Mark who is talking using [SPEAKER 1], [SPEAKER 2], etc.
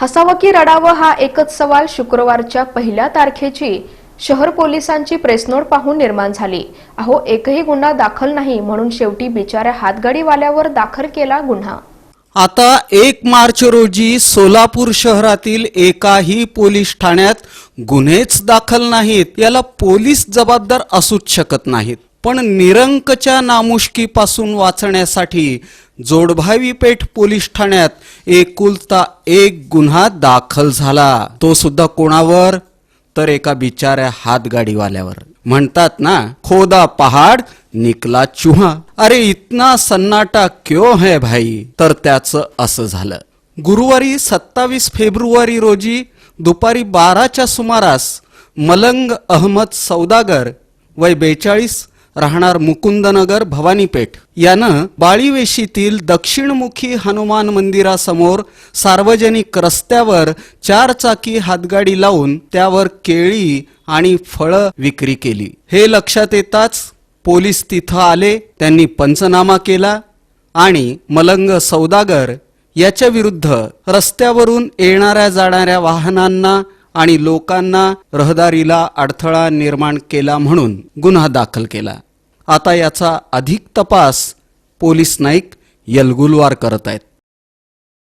[SPEAKER 1] हसावं की रडावं हा एकच सवाल शुक्रवारच्या पहिल्या तारखेची. शहर पोलिसांची प्रेसनोट पाहून निर्माण झाली. अहो एकही गुन्हा दाखल नाही म्हणून शेवटी बिचाऱ्या हातगाडीवाल्यावर दाखल केला गुन्हा.
[SPEAKER 2] आता एक मार्च रोजी सोलापूर शहरातील एकाही पोलीस ठाण्यात गुन्हेच दाखल नाहीत. याला पोलीस जबाबदार असूच शकत नाहीत. पण निरंकच्या नामुष्कीपासून वाचण्यासाठी जोडभावी पेठ पोलीस ठाण्यात एकुलता एक गुन्हा दाखल झाला. तो सुद्धा कोणावर? तर एका बिचाऱ्या हातगाडीवाल्यावर. म्हणतात ना खोदा पहाड निकला चुहा. अरे इतना सन्नाटा क्यो है भाई? तर त्याचं असं झालं. गुरुवारी सत्तावीस फेब्रुवारी रोजी दुपारी बाराच्या सुमारास मलंग अहमद सौदागर वय बेचाळीस राहणार मुकुंदनगर भवानीपेठ. यानं बाळीवेशीतील दक्षिणमुखी हनुमान मंदिरासमोर सार्वजनिक रस्त्यावर चार चाकी हातगाडी लावून त्यावर केळी आणि फळं विक्री केली. हे लक्षात येताच पोलीस तिथं आले त्यांनी पंचनामा केला आणि मलंग सौदागर याच्या विरुद्ध रस्त्यावरून येणाऱ्या जाणाऱ्या वाहनांना आणि लोकांना रहदारीला अडथळा निर्माण केला म्हणून गुन्हा दाखल केला. आता याचा अधिक तपास पोलीस नाईक यलगुलवार करत आहेत.